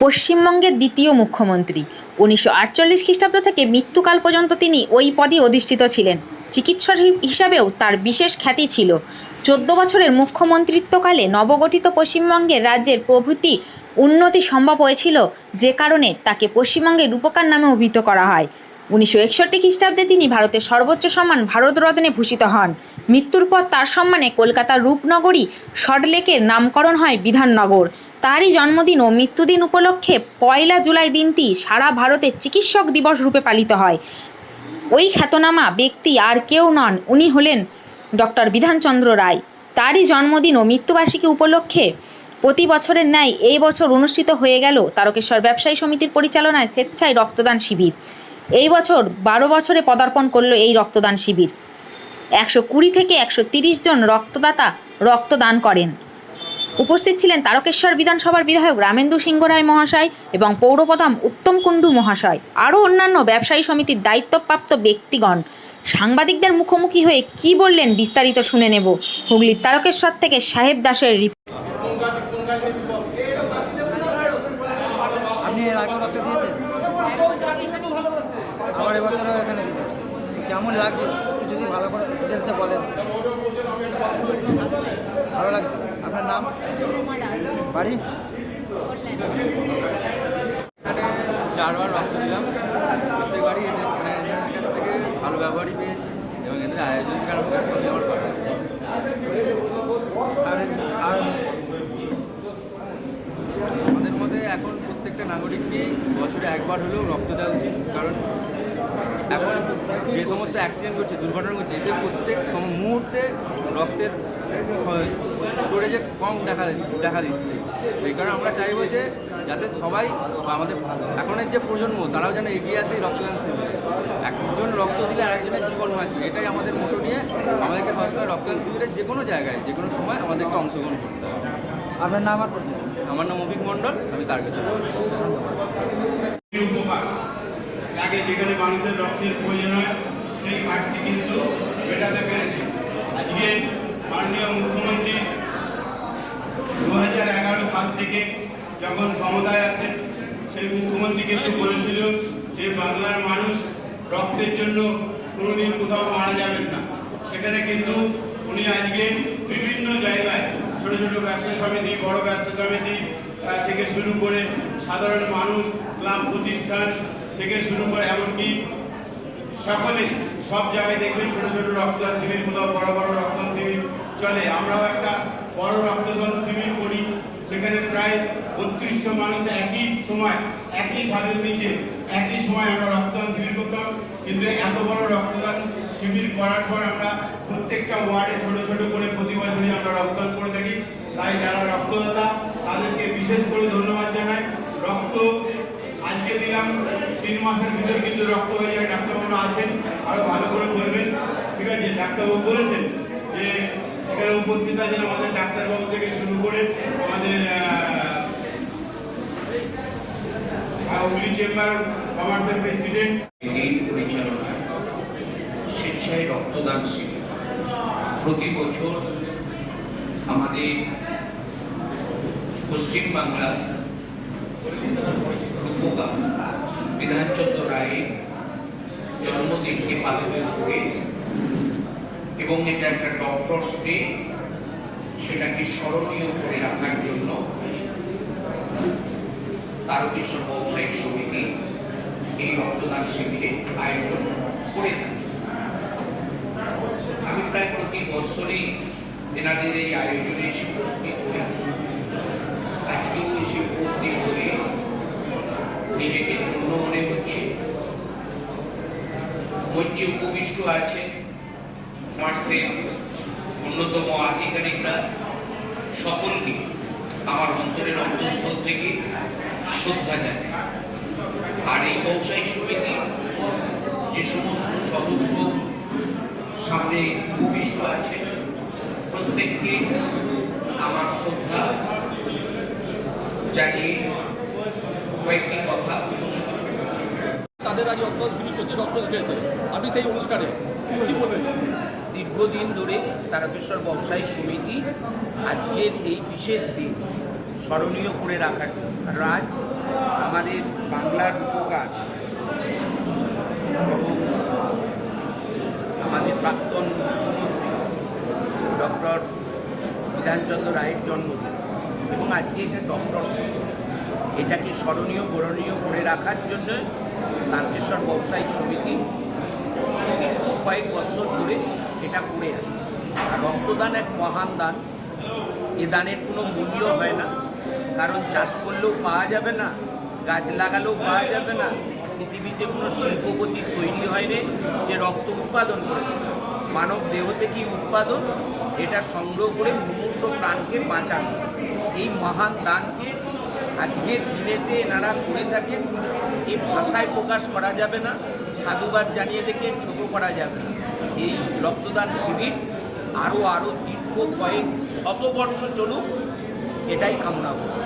পশ্চিমবঙ্গের দ্বিতীয় মুখ্যমন্ত্রী। উনিশশো আটচল্লিশ খ্রিস্টাব্দ থেকে মৃত্যুকাল পর্যন্ত তিনি ওই পদে অধিষ্ঠিত ছিলেন। চিকিৎসক হিসাবেও তার বিশেষ খ্যাতি ছিল। চোদ্দ বছরের মুখ্যমন্ত্রিত্বকালে নবগঠিত পশ্চিমবঙ্গের রাজ্যের প্রভৃতি উন্নতি সম্ভব হয়েছিল যে কারণে তাকে পশ্চিমবঙ্গের রূপকার নামে অভিহিত করা হয়। উনিশশো একষট্টি খ্রিস্টাব্দে তিনি ভারতের সর্বোচ্চ সম্মান ভারতরত্নে ভূষিত হন। মৃত্যুর পর তার সম্মানে কলকাতার রূপনগরী সল্টলেকের নামকরণ হয় বিধাননগর। তারই জন্মদিন ও মৃত্যুদিন উপলক্ষে পয়লা জুলাই দিনটি সারা ভারতে চিকিৎসক দিবস রূপে পালিত হয়। ওই খ্যাতনামা ব্যক্তি আর কেউ নন, উনি হলেন ডক্টর বিধানচন্দ্র রায়। তারই জন্মদিন ও মৃত্যুবার্ষিকী উপলক্ষে প্রতি বছরের ন্যায় এই বছর অনুষ্ঠিত হয়ে গেল তারকেশ্বর ব্যবসায়ী সমিতির পরিচালনায় স্বেচ্ছায় রক্তদান শিবির। এই বছর বারো বছরে পদার্পণ করল এই রক্তদান শিবির। একশো কুড়ি থেকে একশো তিরিশ জন রক্তদাতা রক্তদান করেন। উপস্থিত ছিলেন তারকেশ্বর বিধানসভার বিধায়ক রামেন্দু সিংহ রায় মহাশয় এবং পৌরপ্রধান উত্তম কুণ্ডু মহাশয়। আরও অন্যান্য ব্যবসায়ী সমিতির দায়িত্বপ্রাপ্ত ব্যক্তিগণ। সাংবাদিকদের মুখোমুখি হয়ে কি বললেন বিস্তারিত শুনে নেব। হুগলির তারকেশ্বর থেকে সাহেব দাসের রিপোর্ট। কেমন লাগছে? একটু যদি ভালো করে ডিটেলসে বলেন। ভালো লাগছে? আপনার নাম? বাড়ি? চারবার রক্ত দিলাম। প্রত্যেকবারই এদের মানে এদের কাছ থেকে ভালো ব্যবহারই পেয়েছি এবং এদের আয়োজন কারণ সবই আমার পাড়া আর আমাদের মধ্যে এখন প্রত্যেকটা নাগরিককে বছরে একবার হলেও রক্ত দেওয়া উচিত কারণ এখন যে সমস্ত অ্যাক্সিডেন্ট ঘটছে দুর্ঘটনা ঘটছে এতে প্রত্যেক মুহূর্তে রক্তের স্টোরেজে কম দেখা দেখা দিচ্ছে। এই কারণে আমরা চাইব যে যাতে সবাই আমাদের এখনের যে প্রজন্ম তারাও যেন এগিয়ে আসে এই রক্তদান শিবিরে। একজন রক্ত দিলে আরেকজনের জীবন বাঁচবে এটাই আমাদের মোটো নিয়ে আমাদেরকে সবসময় রক্তদান শিবিরের যে কোনো জায়গায় যে কোনো সময় আমাদেরকে অংশগ্রহণ করতে হবে। আপনার নাম আর আমার নাম অভিক মণ্ডল আমি তার কাছে এই উপকার আগে যেখানে মানুষের রক্তের প্রয়োজন হয়, সেই ঘাটতি কিন্তু মেটাতে পেরেছে। আজকে মাননীয় মুখ্যমন্ত্রী দু হাজার এগারো সাল থেকে যখন ক্ষমতায় আসেন, সেই মুখ্যমন্ত্রী কিন্তু বলেছিল যে, বাংলার মানুষ রক্তের জন্য কোনোদিন কোথাও মারা যাবেন না। সেখানে কিন্তু উনি আজকে বিভিন্ন জায়গায় ছোট ছোট ব্যবসা সমিতি, বড় ব্যবসা সমিতি থেকে শুরু করে সাধারণ মানুষ ক্লাব প্রতিষ্ঠান থেকে শুরু করে এমনকি সকলে সব জায়গায় দেখবেন ছোট ছোট রক্তদান শিবির কোথাও বড় বড় রক্তদান শিবির চলে। আমরাও একটা বড় রক্তদান শিবির করি। সেখানে প্রায় বত্রিশশো মানুষ একই সময়, একই ছাদের নিচে, একই সময় আমরা রক্তদান শিবির করতাম। কিন্তু এত বড় রক্তদান শিবির করার পর আমরা প্রত্যেকটা ওয়ার্ডে ছোট ছোট করে প্রতি বছরই আমরা রক্তদান করে থাকি। তাই যারা রক্তদাতা, তাদেরকে বিশেষ করে ধন্যবাদ জানাই। রক্ত আজকে দিলাম, তিন মাসের ভিতর কিন্তু রক্ত হয়ে যায়, ডাক্তারবাবুরা আছেন, আরও ভালো করে করবেন ঠিক আছে, ডাক্তারবাবু বলেছেন যে এখানে উপস্থিত আছেন আমাদের ডাক্তারবাবু থেকে শুরু করে আমাদের হুগলি চেম্বার কমার্সের প্রেসিডেন্ট। এই পরিচালনায় স্বেচ্ছায় রক্তদান শিবির। প্রতি বছর আমাদের পশ্চিমবাংলার রূপকার বিধানচন্দ্র রায়ের জন্মদিনকে পালিত করে এবং এটা একটা ডক্টরস ডে সেটাকে স্মরণীয় করে রাখার জন্য তারকেশ্বর ব্যবসায়িক সমিতি এই রক্তদান শিবিরের আয়োজন করে থাকে। আমি প্রায় প্রতি বছরই এনাদের এই আয়োজনে উপস্থিত হই আজকেও এসে উপস্থিত হয়ে নিজেকে ধন্য মনে হচ্ছে মঞ্চে উপবিষ্ট আছে। মার্সের অন্যতম আধিকারিকরা সকলকে আমার অন্তরের অন্তঃস্থল থেকে শ্রদ্ধা জানাই আর এই ব্যবসায়ী সমিতি যে সমস্ত সদস্য সামনে উপবিষ্ট আছে, প্রত্যেককে আমার শ্রদ্ধা জানিয়ে কয়েকটি কথা। তাদের আজ রক্তদান শিবির চলছে ডক্টর ডেতে আপনি সেই অনুষ্ঠানে কি বলবেন? দীর্ঘদিন ধরে তারকেশ্বর ব্যবসায়ী সমিতি আজকের এই বিশেষ দিন স্মরণীয় করে রাখার জন্য। কারণ আজ আমাদের বাংলার উপকার এবং আমাদের প্রাক্তন মুখ্যমন্ত্রী ডক্টর বিধানচন্দ্র রায়ের জন্মদিন। এবং আজকে এটা ডক্টর এটাকে স্মরণীয়, বরণীয় করে রাখার জন্য তারকেশ্বর ব্যবসায়িক সমিতি কয়েক বছর ধরে এটা করে আসছে। আর রক্তদান এক মহান দান। এ দানের কোনো মূল্য হয় না। কারণ চাষ করলেও পাওয়া যাবে না, গাছ লাগালেও পাওয়া যাবে না। পৃথিবীতে কোনো শিল্পপতি তৈরি হয়নি যে রক্ত উৎপাদন করে মানব দেহ থেকেই উৎপাদন? এটা সংগ্রহ করে মুমূর্ষ প্রাণকে বাঁচানো। এই মহান দানকে আজকের দিনেতে এনারা করে থাকেন এই ভাষায় প্রকাশ করা যাবে না, সাধুবাদ জানিয়ে দেখে ছোট করা যাবে না। এই রক্তদান শিবির আরও আরও দীর্ঘ কয়েক শতবর্ষ চলুক, এটাই কামনা। করি